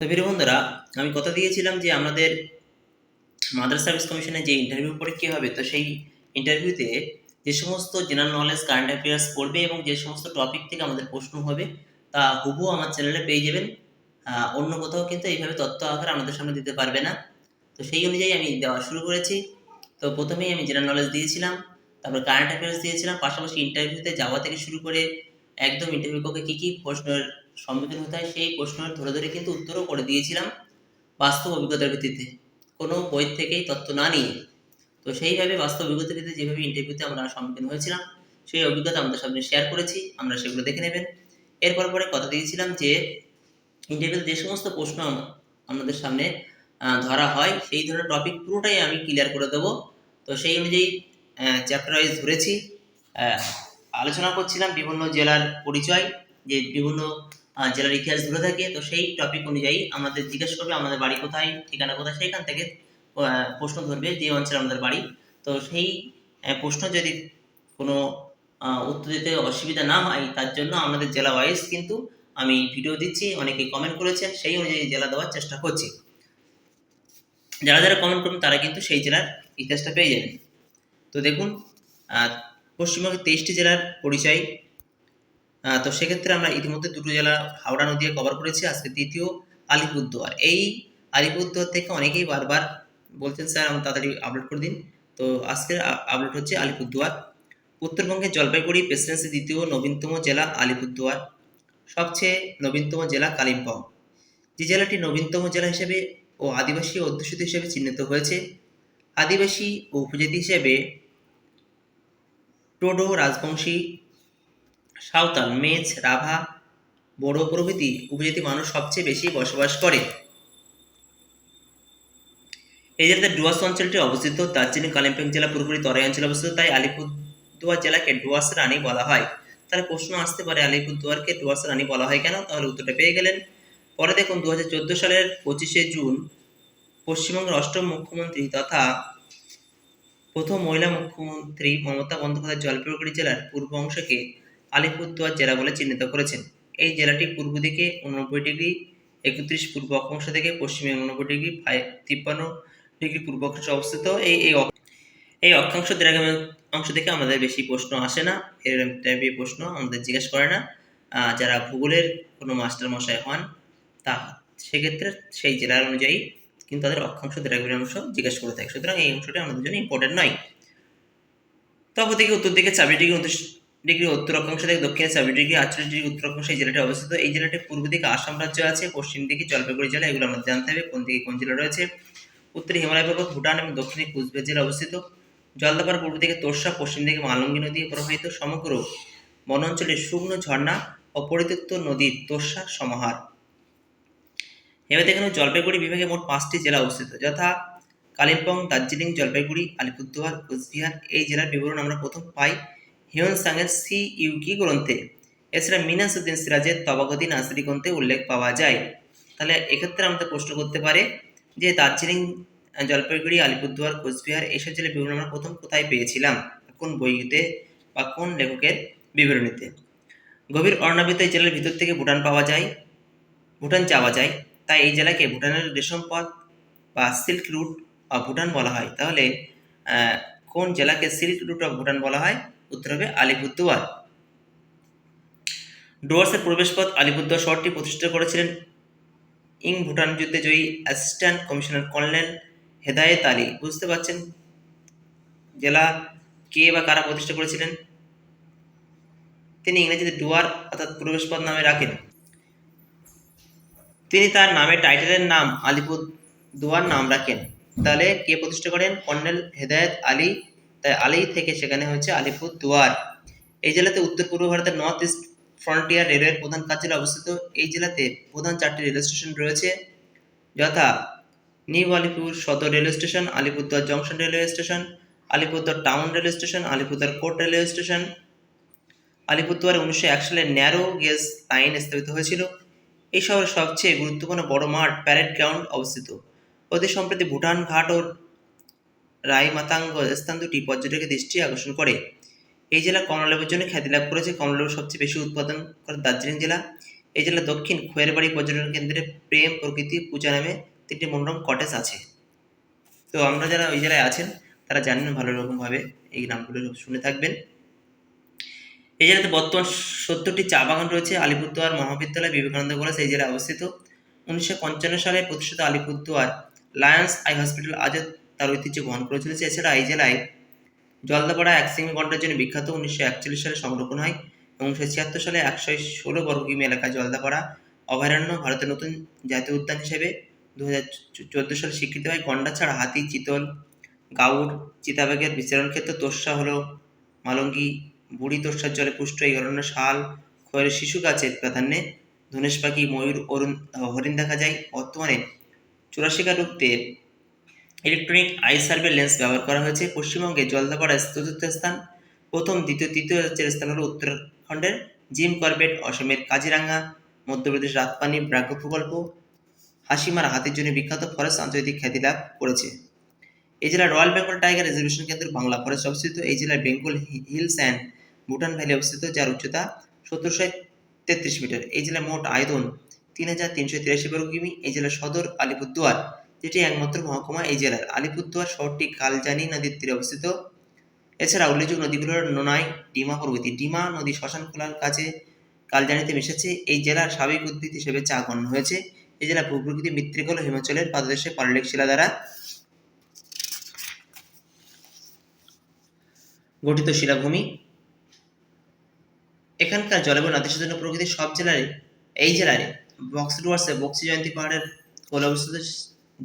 তো প্রিয় বন্ধুরা, আমি কথা দিয়েছিলাম যে আমাদের মাদ্রাসা সার্ভিস কমিশনে যে ইন্টারভিউ পরীক্ষা হবে, তো সেই ইন্টারভিউতে যে সমস্ত জেনারেল নলেজ কারেন্ট অ্যাফেয়ার্স পড়বে এবং যে সমস্ত টপিক থেকে আমাদের প্রশ্ন হবে, তা হুবু আমার চ্যানেলে পেয়ে যাবেন। অন্য কোথাও কিন্তু এইভাবে তথ্য আকারে আমাদের সামনে দিতে পারবে না। তো সেই অনুযায়ী আমি দেওয়া শুরু করেছি। তো প্রথমেই আমি জেনারেল নলেজ দিয়েছিলাম, তারপর কারেন্ট অ্যাফেয়ার্স দিয়েছিলাম, পাশাপাশি ইন্টারভিউতে যাওয়া থেকে শুরু করে একদম ইন্টারভিউ কক্ষে কী কী প্রশ্নের সম্মুখীন হতে হয় সেই প্রশ্নের ধরে ধরে কিন্তু উত্তরও করে দিয়েছিলাম বাস্তব অভিজ্ঞতার ভিত্তিতে। কোনো বই থেকেই তথ্য না নিয়ে। তো সেইভাবে বাস্তব অভিজ্ঞতার ভিত্তিতে যেভাবে ইন্টারভিউতে আমরা সম্মুখীন হয়েছিলাম, সেই অভিজ্ঞতা আমাদের সামনে শেয়ার করেছি, আমরা সেগুলো দেখে নেবেন। এরপর পরে কথা দিয়েছিলাম যে ইন্টারভিউতে যে সমস্ত প্রশ্ন আমাদের সামনে ধরা হয়, সেই ধরনের টপিক পুরোটাই আমি ক্লিয়ার করে দেবো। তো সেই অনুযায়ী চ্যাপ্টার ওয়াইজ ধরেছি। আলোচনা করছিলাম বিভিন্ন জেলার পরিচয়, যে বিভিন্ন জেলার ইতিহাস ধরে থাকে। তো সেই টপিক অনুযায়ী আমাদের জিজ্ঞেস করবে, আমাদের বাড়ি কোথায়, ঠিকানা কোথায়, সেইখান থেকে প্রশ্ন ধরবে যে অঞ্চলে আমাদের বাড়ি। তো সেই প্রশ্ন যদি কোনো উত্তর দিতে অসুবিধা না হয়, তার জন্য আমাদের জেলা ওয়াইজ কিন্তু আমি ভিডিও দিচ্ছি, অনেকে কমেন্ট করেছে সেই অনুযায়ী জেলা দেওয়ার চেষ্টা করছি। যারা যারা কমেন্ট করবেন, তারা কিন্তু সেই জেলার ইতিহাসটা পেয়ে যাবেন। তো দেখুন পশ্চিমবঙ্গের তেইশটি জেলার পরিচয় তো সেক্ষেত্রে আমরা ইতিমধ্যে দুটো জেলা, হাওড়া নদীয়ে কভার করেছি, আজকে দ্বিতীয় আলিপুরদুয়ার। এই আলিপুরদুয়ার থেকে অনেকেই বারবার বলছেন, স্যার আমি তাড়াতাড়ি আপলোড করে দিন। তো আজকের আপলোড হচ্ছে আলিপুরদুয়ার। উত্তরবঙ্গের জলপাইগুড়ি প্রেসিডেন্সি দ্বিতীয় নবীনতম জেলা আলিপুরদুয়ার। সবচেয়ে নবীনতম জেলা কালিম্পং। যে জেলাটি নবীনতম জেলা হিসেবে ও আদিবাসী অধ্যুষিত হিসেবে চিহ্নিত হয়েছে, আদিবাসী ও উপজাতি হিসেবে টোডো রাজবংশী সাঁওতাল মেচ রাভা, বড়ো প্রভৃতি উপজাতি মানুষ সবচেয়ে বেশি বসবাস করে। এই জেলাতে ডুয়ার্স অঞ্চলটি অবস্থিত। দার্জিলিং, কালিম্পং জেলা পুরোপুরি তরাই অঞ্চলে অবস্থিত, তাই আলিপুরদুয়ার জেলাকে ডুয়ার্স রানী বলা হয়। তাহলে প্রশ্ন আসতে পারে, আলিপুরদুয়ারকে ডুয়ার্স রানী বলা হয় কেন? তাহলে উত্তরটা পেয়ে গেলেন। পরে দেখুন দু হাজার চোদ্দ সালের পঁচিশে জুন পশ্চিমবঙ্গের অষ্টম মুখ্যমন্ত্রী তথা প্রথম মহিলা মুখ্যমন্ত্রী মমতা বন্দ্যোপাধ্যায় জলপাইগুড়ি জেলার পূর্ব অংশকে আলিপুরদুয়ার জেলা বলে চিহ্নিত করেছেন। এই জেলাটি পূর্ব দিকে উননব্বই ডিগ্রি, একত্রিশ পূর্ব অক্ষাংশ থেকে পশ্চিমে উননব্বই ডিগ্রি তিপ্পান্ন ডিগ্রি পূর্ব অক্ষাংশে অবস্থিত। এই এই এই অক্ষাংশ দ্রাঘিমা অংশ থেকে আমাদের বেশি প্রশ্ন আসে না। এর টাইপের প্রশ্ন আমাদের জিজ্ঞেস করে না। যারা ভূগোলের কোনো মাস্টার মশাই হন, তা সেক্ষেত্রে সেই জেলার অনুযায়ী কিন্তু তাদের অক্ষাংশ দ্রাঘিমা অংশ জিজ্ঞেস করে থাকে। সুতরাং এই অংশটি আমাদের জন্য ইম্পর্টেন্ট নয়। তবে থেকে উত্তর দিকে চাবি ডিগ্রি ডিগ্রি উত্তর অক্ষাংশ থেকে দক্ষিণে চাবি ডিগ্রি, আটচল্লিশ ডিগ্রি উত্তর অক্ষাংশ এই জেলাটি অবস্থিত। এই জেলাটি পূর্ব দিকে আসাম রাজ্য আছে, পশ্চিম দিকে জলপাইগুড়ি জেলা, এগুলো আমাদের জানতে হবে, কোন দিকে কোন জেলা রয়েছে। উত্তরে হিমালয় পর্বত, ভুটান এবং দক্ষিণে কুচবিহার জেলা অবস্থিত। জলদাপাড়া পূর্ব দিকে তোরসা, পশ্চিম দিকে মালঙ্গি নদী প্রবাহিত, সমগ্র বনাঞ্চলের শুকনো ঝর্ণা ও পরিত্যক্ত নদীর তোরসা সমাহার। এবার দেখেন জলপাইগুড়ি বিভাগে মোট পাঁচটি জেলা অবস্থিত, যথা কালিম্পং, দার্জিলিং, জলপাইগুড়ি, আলিপুরদুয়ার, কোচবিহার। এই জেলার বিবরণ আমরা প্রথম পাই। হিউন সাংয়ের সি ইউকি গ্রন্থে? এছাড়া মিনাসুদ্দিন সিরাজের তবাগতি নাসরি গ্রন্থে উল্লেখ পাওয়া যায়। তাহলে এক্ষেত্রে আমাদের প্রশ্ন করতে পারে যে দার্জিলিং জলপাইগুড়ি, আলিপুরদুয়ার, কোচবিহার এইসব জেলার বিবরণ আমরা প্রথম কোথায় পেয়েছিলাম? কোন বইতে বা কোন লেখকের বিবরণীতে? গভীর অরণ্যাবৃত এই জেলার ভিতর থেকে ভুটান পাওয়া যায়, ভুটান যাওয়া যায়। তাই এই জেলাকে ভুটানের রেশম পথ বা সিল্ক রুট বা ভুটান বলা হয়। তাহলে কোন জেলাকে সিল্ক রুট অফ ভুটান বলা হয়? উত্তর হবে আলিপুরদুয়ার। ডুয়ার্সের প্রবেশপথ আলিপুরদুয়ার শহরটি প্রতিষ্ঠা করেছিলেন ইং ভুটান যুদ্ধে জয়ী assistant commissioner colonel Hedayet Ali. বুঝতে পারছেন জেলা কে বা কারা প্রতিষ্ঠা করেছিলেন? তিনি ইংরেজিতে ডুয়ার অর্থাৎ প্রবেশপথ নামে রাখেন। তিনি তার নামে টাইটেলের নাম আলিপুর দুয়ার নাম রাখেন। তাহলে কে প্রতিষ্ঠা করেন? কর্নেল হেদায়েত আলী তাই আলী থেকে সেখানে হয়েছে আলিপুর দুয়ার এই জেলাতে উত্তর পূর্ব ভারতের নর্থ ইস্ট ফ্রন্টিয়ার রেলওয়ের প্রধান কার্যালয় অবস্থিত। এই জেলাতে প্রধান চারটি রেল স্টেশন রয়েছে। যথা new Alipur Sadar railway station, Alipurduar junction railway station, Alipurduar town railway station, Alipurduar court railway station. আলিপুরদুয়ারে উনিশশো এক সালে ন্যারো গেজ লাইন স্থাপিত হয়েছিল। এই শহরের সবচেয়ে গুরুত্বপূর্ণ বড় মাঠ প্যারেড গ্রাউন্ড অবস্থিত। অতি সম্প্রতি ভুটান ঘাট ও রাইমাতাঙ্গ স্থান দুটি পর্যটকের দৃষ্টি আকর্ষণ করে। এই জেলা কমলালেবুর জন্য খ্যাতি লাভ করেছে কমলালেবু সবচেয়ে বেশি উৎপাদন করে দার্জিলিং জেলা। এই জেলার দক্ষিণ খোয়েরবাড়ি পর্যটন কেন্দ্রে প্রেম প্রকৃতি পূজা নামে তিনটি মনোরম কটেজ আছে। তো আমরা যারা ওই জেলায় আছেন, তারা জানেন ভালো রকমভাবে এই নামগুলো শুনে থাকবেন। এই জেলাতে বর্তমান সত্তরটি চা বাগান রয়েছে। আলিপুরদুয়ার মহাবিদ্যালয়, বিবেকানন্দ কলেজ এই জেলায় অবস্থিত। উনিশশো পঞ্চান্ন সালে প্রতিষ্ঠিত আলিপুরদুয়ার লায়ন্স আই হসপিটাল আজও তার ঐতিহ্য বহন করে চলেছে এছাড়া এই জেলায় জলদাপাড়া একসিঙ্গি গন্ডার জন্য বিখ্যাত উনিশশো একচল্লিশ সালে সংরক্ষণ হয় এবং উনিশশো ছিয়াত্তর সালে একশো ষোলো বর্গ কিমি এলাকায় জলদাপাড়া অভয়ারণ্য ভারতের নতুন জাতীয় উদ্যান হিসেবে দু হাজার চোদ্দ সালে স্বীকৃতি হয়। গন্ডার ছাড়া হাতি, চিতল গাউর চিতাবাঘের বিচরণ ক্ষেত্র, তোর্সা হলো মালঙ্গি, বুড়ি তোষার জলে পুষ্ট, এই অরণ্য শাল, খয়ের শিশু গাছের প্রাধান্যে ধনেশ পাখি, ময়ূর, অরুণ, হরিণ দেখা যায়। বর্তমানে চুরাশিকা রুখতে ইলেকট্রনিক আই সার্ভে লেন্স ব্যবহার করা হয়েছে। পশ্চিমবঙ্গে জলদাপাড়ায় চতুর্থ স্থান, প্রথম, দ্বিতীয়, তৃতীয় রাজ্যের স্থান হলো উত্তরাখণ্ডের জিম করবেট, অসমের কাজিরাঙ্গা, মধ্যপ্রদেশ রাতপানি ব্রাগ্য প্রকল্প, হাসিমারা হাতির জন্য বিখ্যাত ফরেস্ট আন্তর্জাতিক খ্যাতি লাভ করেছে। এই জেলার রয়্যাল বেঙ্গল টাইগার রিজার্ভেশন কেন্দ্র বাংলা ফরেস্ট অবস্থিত। এই জেলার Bengal hills and Bhutan valley অবস্থিত, যার উচ্চতা সতেরোশো তেত্রিশ মিটার। এই জেলার মোট আয়তন তিন হাজার তিনশো তিরাশি বর্গ কিমি। এই জেলার সদর আলিপুরদুয়ার। যেটি একমাত্র মহকুমা এই জেলার। আলিপুরদুয়ার শহরটি কালজানি নদীর তীরে অবস্থিত। এছাড়া উল্লেখযোগ্য নদীগুলো হল নোনাই, ডিমা প্রভৃতি ডিমা নদী শ্মশান খোলার কাছে কালজানিতে মিশেছে। এই জেলার স্বাভাবিক উদ্ভিদ হিসেবে চা গণ্য হয়েছে। এই জেলা ভূপ্রকৃতি মৃত্তিকল হিমাচলের পাদদেশে পারলেক শিলা দ্বারা গঠিত শিলাভূমি। এখানকার জলবায়ু নাতিশীতোষ্ণ প্রকৃতির সব জেলারে এই জেলারে বক্স ডুয়ার্সে বক্সি জয়ন্তী পাহাড়ের কোলে অবস্থিত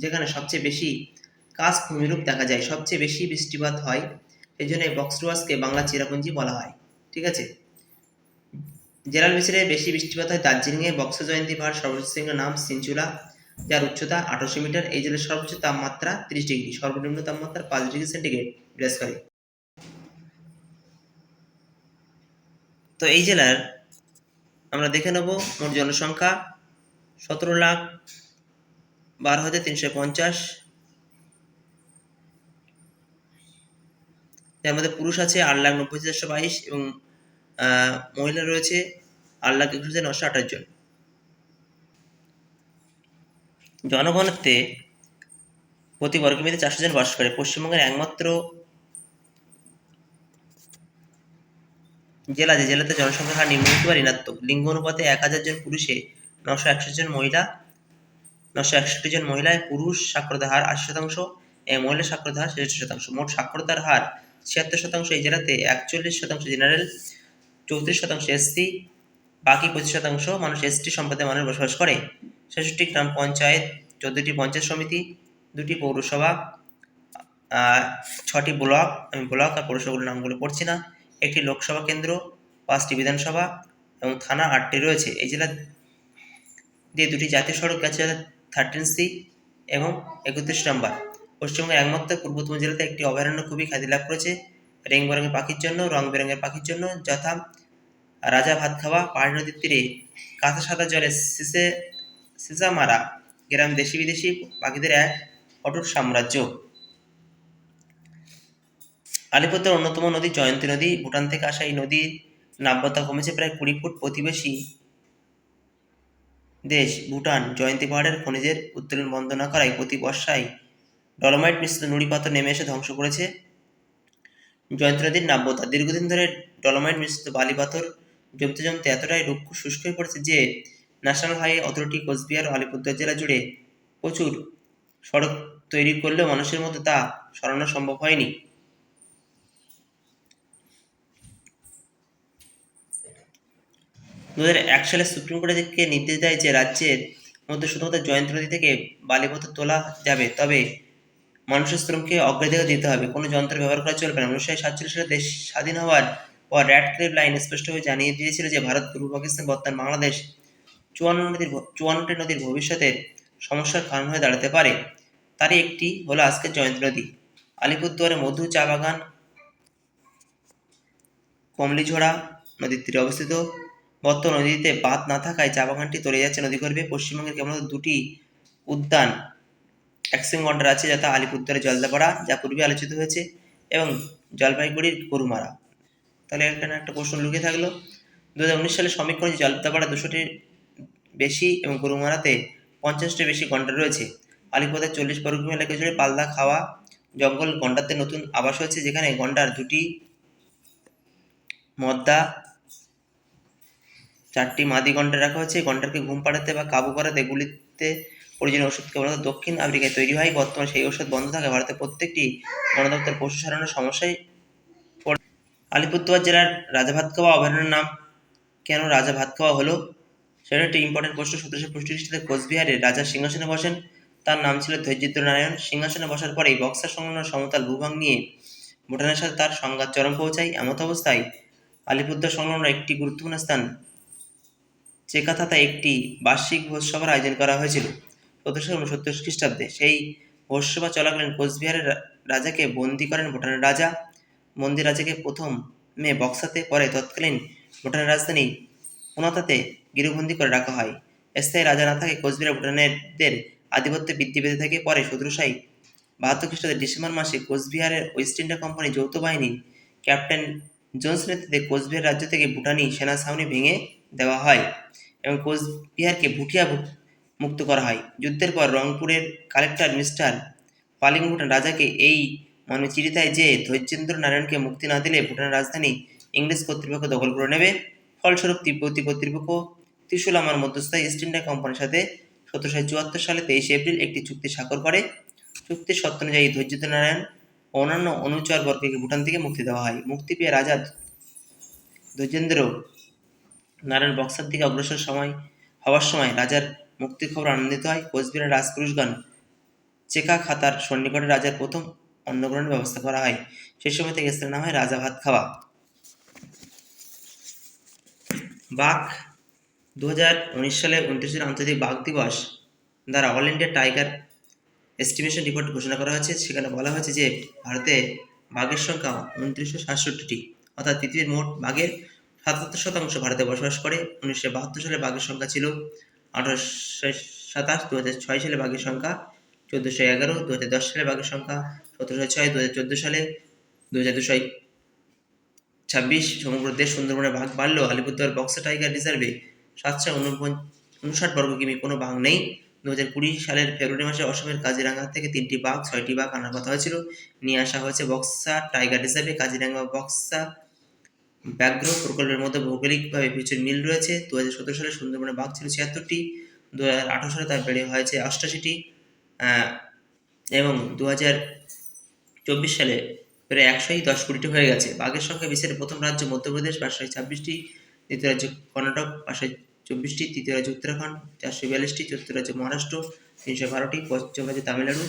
যেখানে সবচেয়ে বেশি কাশ ভূমিরূপ দেখা যায়, সবচেয়ে বেশি বৃষ্টিপাত হয় এই জন্য এই বক্স ডুয়ার্সকে বাংলা চিরাপুঞ্জি বলা হয়, ঠিক আছে? জেলার ভিতরে বেশি বৃষ্টিপাত হয় দার্জিলিংয়ে, বক্স জয়ন্তী পাহাড় সর্বোচ্চ শৃঙ্গ নাম সিনচুলা, যার উচ্চতা আঠারোশো মিটার, এই জেলার সর্বোচ্চ তাপমাত্রা তিরিশ ডিগ্রি, সর্বনিম্ন তাপমাত্রা পাঁচ ডিগ্রি সেন্টিগ্রেড বিরাজ করে। তো এই জেলার আমরা দেখে নেব মোট জনসংখ্যা সতেরো লাখ বারো হাজার তিনশো পঞ্চাশ। যার মধ্যে পুরুষ আছে আট লাখ নব্বই হাজার বাইশ এবং মহিলা রয়েছে আট লাখ একুশ হাজার নশো আঠাশ জন। জনগণত্বে প্রতি বর্গমিটারে চারশো জন বাস করে। পশ্চিমবঙ্গের একমাত্র জেলা যে জেলাতে জনসংখ্যার হার নিম্নমুখী বা ঋণাত্মক, লিঙ্গ অনুপাতে এক হাজার জন পুরুষে নশো একষট্টি জন মহিলা নশো একষট্টি জন মহিলায় পুরুষ সাক্ষরতার হার আশি শতাংশ এবং মহিলা সাক্ষরতার হার ছেষট্টি শতাংশ। মোট সাক্ষরতার হার ছিয়াত্তর শতাংশ এই জেলাতে, একচল্লিশ শতাংশ জেনারেল, চৌত্রিশ শতাংশ এসসি বাকি পঁচিশ শতাংশ মানুষ এসটি সম্প্রদায়ের মানুষ বসবাস করে। ছেষট্টি গ্রাম পঞ্চায়েত, চোদ্দটি পঞ্চায়েত সমিতি, দুটি পৌরসভা ছটি ব্লক, আমি ব্লক আর পৌরসভাগুলোর নামগুলো পড়ছি না। একটি লোকসভা কেন্দ্র, পাঁচটি বিধানসভা এবং থানা আটটি রয়েছে। এই জেলা দিয়ে দুটি জাতীয় সড়ক গেছে থার্টিন সি এবং একত্রিশ নম্বর পশ্চিমবঙ্গের একমাত্র পূর্বতম জেলাতে একটি অভয়ারণ্য খুবই খ্যাতি লাভ করেছে। রেং বেরঙের পাখির জন্য, রং বেরঙের পাখির জন্য যথা রাজা ভাত খাওয়া, পাহাড়ি নদীর তীরে কাঁচা সাদা জলে সিসে সিসামারা গ্রাম দেশি বিদেশি পাখিদের এক অটুট সাম্রাজ্য। আলিপুরদুয়ার অন্যতম নদী জয়ন্তী নদী। ভুটান থেকে আসা এই নদীর নাব্যতা কমেছে প্রায় কুড়ি ফুট প্রতিবেশী দেশ, ভুটান, জয়ন্তী পাহাড়ের খনিজের উত্তোলন বন্ধ না করায় প্রতি বর্ষায় ডলোমাইট মিশ্রিত নুড়ি পাথর নেমে এসে ধ্বংস করেছে। জয়ন্তী নদীর নাব্যতা। দীর্ঘদিন ধরে ডলোমাইট মিশ্রিত বালি পাথর জমতে জমতে এতটাই রুক্ষ শুষ্ক হয়ে পড়েছে যে ন্যাশনাল হাইওয়ে অথরিটি কোচবিহার ও আলিপুরদুয়ার জেলা জুড়ে প্রচুর সড়ক তৈরি করলেও মানুষের মধ্যে তা সরানো সম্ভব হয়নি। দু সালে সুপ্রিম কোর্টকে নির্দেশ দেয় যে রাজ্যের মধ্যে শুধুমাত্র জয়ন্ত নদী থেকে বালিপত্র তোলা যাবে, তবে মানুষের শ্রমকে অগ্রাধিকার দিতে হবে। কোনো যন্ত্র ব্যবহার করা চলবে না। উনিশশো সাতচল্লিশ সালে দেশ স্বাধীন হওয়ার পর র্যাড ক্লিপ লাইন স্পষ্টভাবে জানিয়ে দিয়েছিল যে ভারত, পূর্ব পাকিস্তান, বর্তমান বাংলাদেশ চুয়ান্ন নদীর চুয়ান্নটি নদীর ভবিষ্যতের সমস্যার কারণ হয়ে দাঁড়াতে পারে। তারই একটি হলো আজকের জয়ন্ত নদী। আলিপুরদুয়ারে মধু চা বাগান, কমলিঝোড়া নদীর তীরে অবস্থিত। বর্তমান নদীতে বাঁধ না থাকায় চা বাগানটি তলে যাচ্ছে নদী গর্ভে পশ্চিমবঙ্গের কেবলমাত্র দুটি উদ্যান অ্যাক্সিং গন্ডার আছে যথা আলিপুরদুয়ারের জলদাপাড়া, যা পূর্বে আলোচিত হয়েছে, এবং জলপাইগুড়ির গরুমারা। তাহলে এখানে একটা প্রশ্ন লুকিয়ে থাকল। দু হাজার উনিশ সালে সমীক্ষণ জলদাপাড়া দুশোটির বেশি এবং গরুমারাতে পঞ্চাশটি বেশি গন্ডার রয়েছে। আলিপুরের চল্লিশ বর্গকিমি এলাকা জুড়ে পালদা, খাওয়া, জঙ্গল, গন্ডারদের নতুন আবাস হয়েছে, যেখানে গন্ডার দুটি, মদ্দা চারটি মাদি গন্ডার রাখা হয়েছে। গন্ডারকে ঘুম পাড়াতে বা কাবু করাতে গুলিতে প্রয়োজনীয় ওষুধ কেবলমাত্র দক্ষিণ আফ্রিকায় তৈরি হয়। বর্তমানে সেই ওষুধ বন্ধ থাকে। ভারতের প্রত্যেকটি বন দপ্তর পশু সারানোর সমস্যায় আলিপুরদুয়ার জেলার রাজা ভাতখাওয়া অভয়ারণ্যের নাম কেন রাজা ভাতখাওয়া হলো? সেটা একটি ইম্পর্টেন্ট প্রশ্ন। সতেরোশো পঁয়ষট্টি কোচবিহারে রাজা সিংহাসনে বসেন। তার নাম ছিল ধৈর্যেন্দ্র নারায়ণ। সিংহাসনে বসার পরেই বক্সার সংলগ্ন সমতল ভূভাগ নিয়ে ভুটানের সাথে তার সংঘাত চরম পৌঁছায়। এমত অবস্থায় আলিপুরদুয়ার সংলগ্ন একটি গুরুত্বপূর্ণ স্থান চেকাথাতে একটি বার্ষিক ভোজসভার আয়োজন করা হয়েছিল সতেরোশো উনসত্তর খ্রিস্টাব্দে, সেই ভোজসভা চলাকালীন কোচবিহারের রাজাকে বন্দি করেন ভুটানের রাজা। বন্দি রাজাকে প্রথম মে বক্সাতে, পরে তৎকালীন ভুটানের রাজধানী পুনাতাতে গৃহবন্দী করে রাখা হয়। স্থায়ী রাজা না থাকে কোচবিহার ভুটানেরদের আধিপত্য বৃদ্ধি পেতে থাকে। পরে সতেরোশাই বাহাত্তর খ্রিস্টাব্দে ডিসেম্বর মাসে কোচবিহারের ওয়েস্ট ইন্ডিয়া কোম্পানি যৌথ বাহিনীর ক্যাপ্টেন জোন্স নেতৃত্বে কোচবিহার রাজ্য থেকে ভুটানি সেনা ছাউনি ভেঙে দেওয়া হয় এবং কোচবিহারকে ভুটিয়া মুক্ত করা হয়। যুদ্ধের পর রংপুরের কালেক্টর মিস্টার পালিং ভুটান রাজাকে এই চিঠি দেয় যে ধৈর্যেন্দ্র নারায়ণকে মুক্তি না দিলে ভুটানের রাজধানী ইংরেজ কর্তৃপক্ষ দখল করে নেবে, ফলস্বরূপ তিব্বতী কর্তৃপক্ষ ত্রিশুলামার মধ্যস্থায় ইস্ট ইন্ডিয়া কোম্পানির সাথে সতেরোশো চুয়াত্তর সালে তেইশে এপ্রিল একটি চুক্তি স্বাক্ষর করে। চুক্তির শর্ত অনুযায়ী ধৈর্যেন্দ্র নারায়ণ অন্যান্য অনুচর বর্গকে ভুটান থেকে মুক্তি দেওয়া হয়। মুক্তি পেয়ে রাজা ধৈর্যেন্দ্র নারায়ণ বক্সার দিকে অগ্রসর সময় হওয়ার সময় রাজার মুক্তির খবর আনন্দিত হয়। কোচবিহারের রাজপুরুষগণ চেকা খাতার সন্নিকটে রাজার প্রথম অন্নগ্রহণের ব্যবস্থা করা হয়। সেই সময় থেকে স্থানের নাম হয় রাজা ভাত খাওয়া। বাঘ দু হাজার উনিশ সালে উনত্রিশে আন্তর্জাতিক বাঘ দিবস দ্বারা all India tiger estimation report ঘোষণা করা হয়েছে। সেখানে বলা হয়েছে যে, ভারতে বাঘের সংখ্যা উনত্রিশশো সাতষট্টিটি। অর্থাৎ পৃথিবীর মোট বাঘের সাতাত্তর শতাংশ ভারতে বসবাস করে। উনিশশো বাহাত্তর সালে বাঘের সংখ্যা ছিল আঠারোশো সাতাশ দু হাজার ছয় সালে বাঘের সংখ্যা চোদ্দোশো এগারো দু হাজার দশ সালে বাঘের সংখ্যা সতেরোশো ছয় দু হাজার চোদ্দ সালে দু হাজার দুশো ছাব্বিশ। সমগ্র দেশ সুন্দরবনে বাঘ বাড়লেও আলিপুরদুয়ার বক্সা টাইগার রিজার্ভে সাতশো উনষাট বর্গ কিমি কোনো বাঘ নেই। দু হাজার কুড়ি সালের ফেব্রুয়ারি মাসে অসমের কাজিরাঙ্গা থেকে তিনটি বাঘ, ছয়টি বাঘ আনার কথা হয়েছিল। নিয়ে আসা হয়েছে বক্সা টাইগার রিজার্ভে। কাজিরাঙ্গা বক্সা ব্যাঘ্র প্রকল্পের মধ্যে ভৌগোলিকভাবে প্রচুর মিল রয়েছে। দু হাজার সতেরো সালে সুন্দরবনে বাঘ ছিল ছিয়াত্তরটি। দু হাজার আঠারো সালে তার বেড়ে হয়েছে অষ্টাশিটি। এবং দু হাজার চব্বিশ সালে প্রায় একশোই দশ কোটিটি হয়ে গেছে। বাঘের সংখ্যা বিশ্বের প্রথম রাজ্য মধ্যপ্রদেশ পাঁচশো ছাব্বিশটি। দ্বিতীয় রাজ্য কর্ণাটক পাঁচশো চব্বিশটি, তৃতীয় রাজ্য উত্তরাখণ্ড, চারশো বিয়াল্লিশটি, চতুর্থ রাজ্য মহারাষ্ট্র, তিনশো বারোটি পশ্চিম রাজ্য তামিলনাড়ু,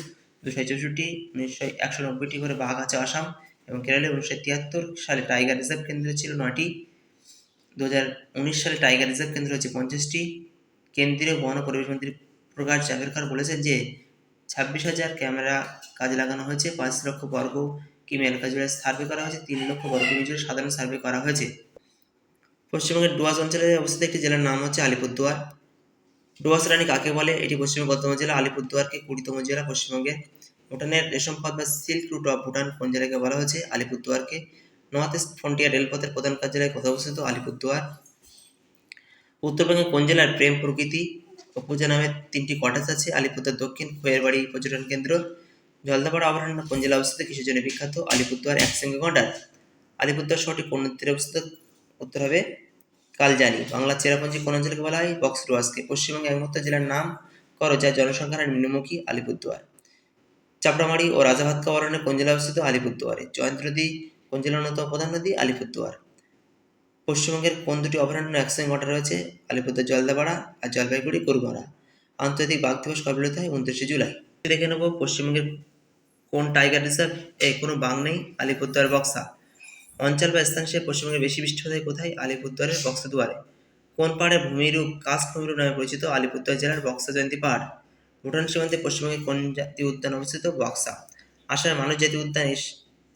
দুশো চৌষট্টি, উনিশশো একশো নব্বইটি করে বাঘ আছে আসাম এবং কেরালে, উনিশশো তিয়াত্তর সালে টাইগার রিজার্ভ কেন্দ্র ছিল নয়টি। দু হাজার উনিশ সালে টাইগার রিজার্ভ কেন্দ্র হচ্ছে পঞ্চাশটি। কেন্দ্রীয় বন পরিবেশ মন্ত্রী প্রকাশ জাভেরকর বলেছেন যে ছাব্বিশ হাজার ক্যামেরা কাজে লাগানো হয়েছে, পাঁচ লক্ষ বর্গ কিমি এলাকা জুড়ে সার্ভে করা হয়েছে, তিন লক্ষ বর্গ কিমি জুড়ে সাধারণ সার্ভে করা হয়েছে। পশ্চিমবঙ্গের ডুয়াস অঞ্চলে অবস্থিত একটি জেলার নাম হচ্ছে আলিপুরদুয়ার। ডুয়াস রানী কাকে বলে? এটি পশ্চিমবঙ্গ বর্ধমান জেলা। আলিপুরদুয়ারকে কুড়িতম জেলা পশ্চিমবঙ্গের ভুটানের রেশম পথ বা সিল্ক রুট অফ ভুটান কোন জেলাকে বলা হয়েছে? আলিপুরদুয়ারকে। নর্থ ইস্ট ফ্রন্টিয়ার রেলপথের প্রধান কার্যালয় কোথায় অবস্থিত? আলিপুরদুয়ার। উত্তরবঙ্গের কোন জেলার প্রেম প্রকৃতি? ও পূজা নামে তিনটি কটেজ আছে। আলিপুরদুয়ার দক্ষিণ, খোয়েরবাড়ি পর্যটন কেন্দ্র। জলদাপাড়া অভয়ারণ্য কোন জেলা অবস্থিত? কিসের জন্য বিখ্যাত। আলিপুরদুয়ার একসঙ্গে গন্ডার আলিপুরদুয়ার শহরটি কোন তীরে অবস্থিত? উত্তর হবে কালজানি। বাংলার চেরাপুঞ্জি কোন অঞ্চলকে বলা হয়? বক্সরোয়াসকে পশ্চিমবঙ্গের একমাত্র জেলার নাম করো, যার জনসংখ্যা হার নিম্নমুখী আলিপুরদুয়ার। চাপড়ামারি ও রাজাভাতকা অরণ্যে কোন জেলা অবস্থিত? আলিপুরদুয়ারে। জয়ন্ত নদী কোন জেলার অন্যতম প্রধান নদী? আলিপুরদুয়ার। পশ্চিমবঙ্গের কোন দুটি অভয়ারণ্য একসঙ্গে ঘটা রয়েছে? আলিপুরদুয়ার জলদাপাড়া আর জলপাইগুড়ি গরুমারা। আন্তর্জাতিক বাঘ দিবস কবে হয়? উনত্রিশে জুলাই। দেখে নেব পশ্চিমবঙ্গের কোন টাইগার রিজার্ভ এ কোনো বাঘ নেই? আলিপুরদুয়ার বক্সা। অঞ্চল বা স্থান হিসেবে পশ্চিমবঙ্গে বেশি বৃষ্টি হয় কোথায়? আলিপুরদুয়ারের বক্সা দুয়ারে কোন পাহাড়ের ভূমিরূপ কাস্ট ভূমিরূপ নামে পরিচিত? আলিপুরদুয়ার জেলার বক্সা জয়ন্তী পাহাড় ভুটান সীমান্তে পশ্চিমবঙ্গে কোন জাতীয় উদ্যান অবস্থিত? বক্সা। আসামের মানুষ জাতীয় উদ্যান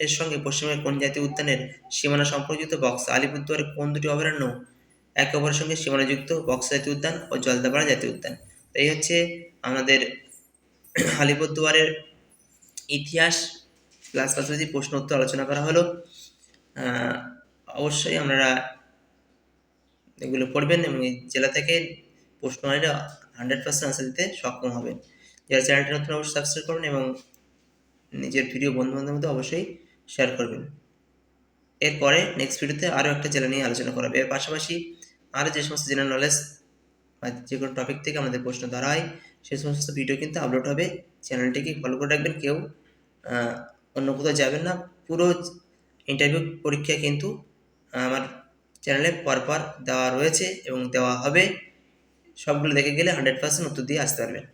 এর সঙ্গে পশ্চিমবঙ্গের কোন জাতীয় উদ্যানের সীমানা সম্পর্কিত? বক্সা। আলিপুরদুয়ারের কোন দুটি অভয়ারণ্য একে অপরের সঙ্গে সীমানাযুক্ত? বক্সা জাতীয় উদ্যান ও জলদাপাড়া জাতীয় উদ্যান। এই হচ্ছে আমাদের আলিপুরদুয়ারের ইতিহাস। প্লাস পাশাপাশি প্রশ্ন উত্তর আলোচনা করা হলো। অবশ্যই আপনারা এগুলো পড়বেন এবং জেলা থেকে প্রশ্নমালীরা হান্ড্রেড পার্সেন্ট আনসার দিতে সক্ষম হবেন। যারা চ্যানেলটি নতুন অবশ্যই সাবস্ক্রাইব করবেন এবং নিজের ভিডিও বন্ধু বান্ধবের মধ্যে অবশ্যই শেয়ার করবেন। এরপরে নেক্সট ভিডিওতে আরও একটা জেলা নিয়ে আলোচনা করা হবে। এর পাশাপাশি আরও যে সমস্ত জেনারেল নলেজ বা যে কোনো টপিক থেকে আমাদের প্রশ্ন ধরা হয় সেই সমস্ত ভিডিও কিন্তু আপলোড হবে। চ্যানেলটিকে ফলো করে রাখবেন। কেউ অন্য কোথাও যাবেন না। পুরো ইন্টারভিউ পরীক্ষা কিন্তু আমার চ্যানেলে পরপর দেওয়া রয়েছে এবং দেওয়া হবে। সবগুলো দেখে গেলে হান্ড্রেড পার্সেন্ট উত্তর দিয়ে আসতে পারবেন।